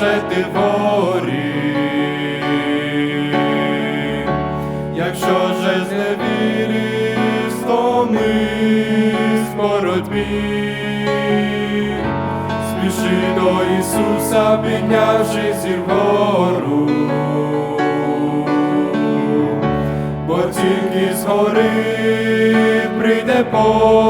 Боже, ти ворі, якщо же зневірі в боротьбі, спіши до Ісуса, піднявши зір вгору, бо тільки згори прийде поміч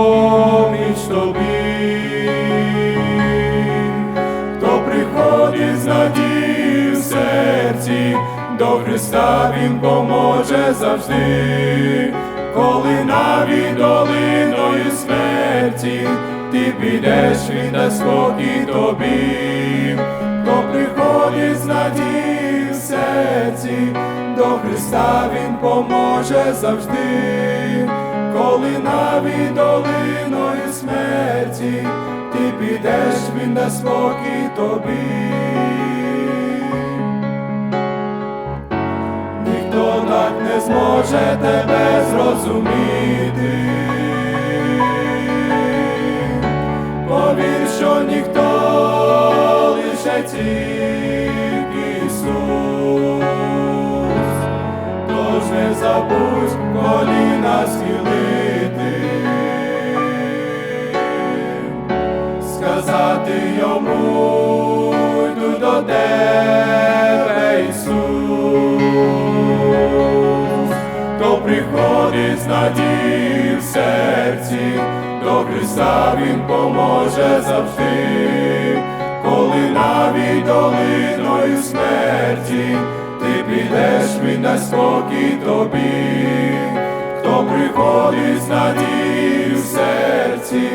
серці, до Христа Він поможе завжди, коли навіть долиною смерті ти підеш, він дасть спокій тобі, хто приходить з надією в серці, до Христа Він поможе завжди, коли навіть долиною смерті ти підеш, він дасть спокій тобі. Зможе тебе зрозуміти. Повір, що ніхто лише тільки Ісус. Тож не забудь коліна схилити, сказати йому йду до тебе, приходить з надією в серці, до Христа Він поможе завжди, коли навіть долиною смерті ти підеш, він дасть спокій тобі, хто приходить з надією в серці,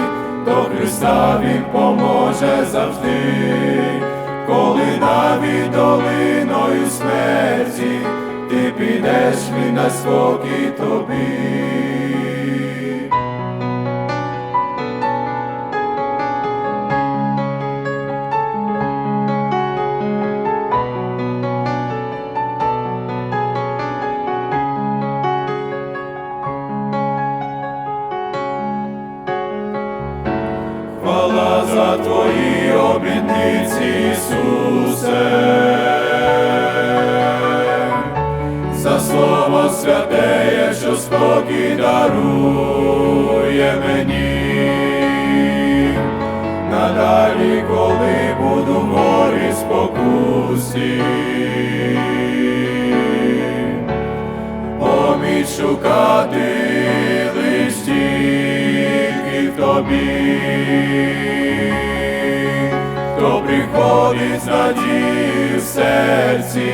до Христа Він поможе завжди, коли навіть він дасть спокій тобі. Хвала за твої обітниці, Ісусе, дарує мені. Надалі, коли буду в горі спокусі, поміч шукати тільки в тобі, хто приходить з надією в серці,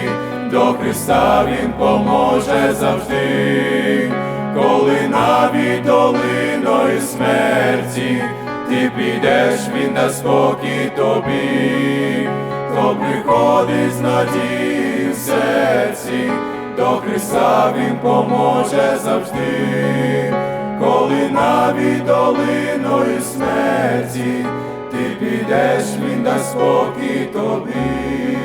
до Христа Він поможе завжди, коли навіть долиною смерті ти підеш, Він дасть спокій тобі, хто приходить з надією в серці, до Христа Він поможе завжди, коли навіть долиною смерті ти підеш, Він дасть спокій тобі.